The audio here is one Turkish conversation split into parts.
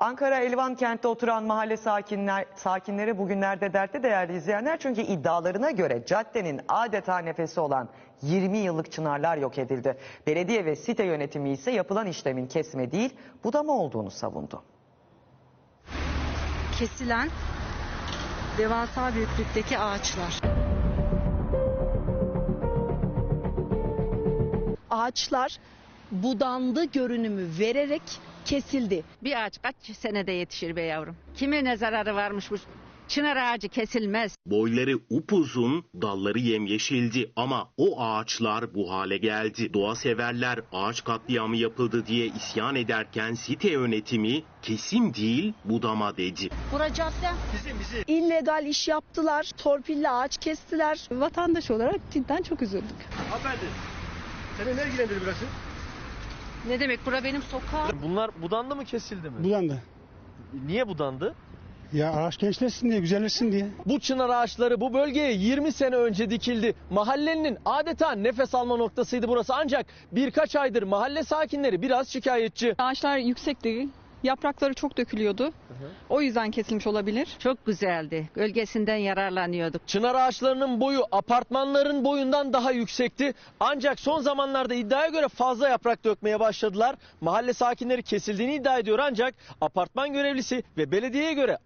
Ankara Elvan kentte oturan mahalle sakinler, sakinleri bugünlerde dertte değerli izleyenler. Çünkü iddialarına göre caddenin adeta nefesi olan 20 yıllık çınarlar yok edildi. Belediye ve site yönetimi ise yapılan işlemin kesme değil budama olduğunu savundu. kesilen devasa büyüklükteki ağaçlar. ağaçlar budandı görünümü vererek kesildi. Bir ağaç kaç senede yetişir be yavrum? Kime ne zararı varmış bu çınar ağacı kesilmez. Boyları upuzun, dalları yemyeşildi ama o ağaçlar bu hale geldi. Doğa severler ağaç katliamı yapıldı diye isyan ederken site yönetimi kesim değil budama dedi. Bura cadde. illegal iş yaptılar, torpille ağaç kestiler. Vatandaş olarak cidden çok üzüldük. Hanımefendi, seni ne ilgilendirir burası? Ne demek bura benim sokağım. Bunlar budandı mı kesildi mi? Budandı. Niye budandı? Ya ağaç gençleşsin diye, güzelleşsin diye. Bu çınar ağaçları bu bölgeye 20 sene önce dikildi. Mahallenin adeta nefes alma noktasıydı burası ancak birkaç aydır mahalle sakinleri biraz şikayetçi. Ağaçlar yüksek değil. Yaprakları çok dökülüyordu. O yüzden kesilmiş olabilir. Çok güzeldi. Gölgesinden yararlanıyorduk. Çınar ağaçlarının boyu apartmanların boyundan daha yüksekti. Ancak son zamanlarda iddiaya göre fazla yaprak dökmeye başladılar. Mahalle sakinleri kesildiğini iddia ediyor ancak apartman görevlisi ve belediyeye göre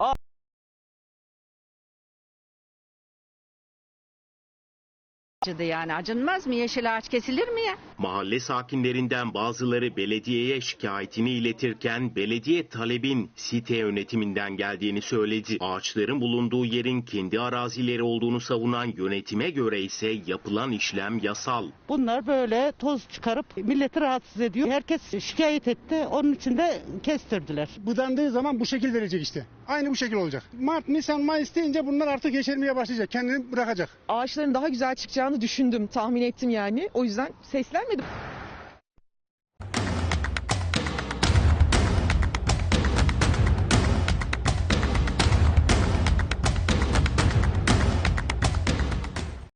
Acıdı yani acınmaz mı? Yeşil ağaç kesilir mi ya? Mahalle sakinlerinden bazıları belediyeye şikayetini iletirken belediye talebin site yönetiminden geldiğini söyledi. Ağaçların bulunduğu yerin kendi arazileri olduğunu savunan yönetime göre ise yapılan işlem yasal. Bunlar böyle toz çıkarıp milleti rahatsız ediyor. Herkes şikayet etti. Onun için de kestirdiler. Budandığı zaman bu şekil verecek işte. Aynı bu şekil olacak. Mart, Nisan, Mayıs deyince bunlar artık yeşermeye başlayacak. Kendini bırakacak. Ağaçların daha güzel çıkacağını düşündüm, tahmin ettim yani. O yüzden seslenmedim.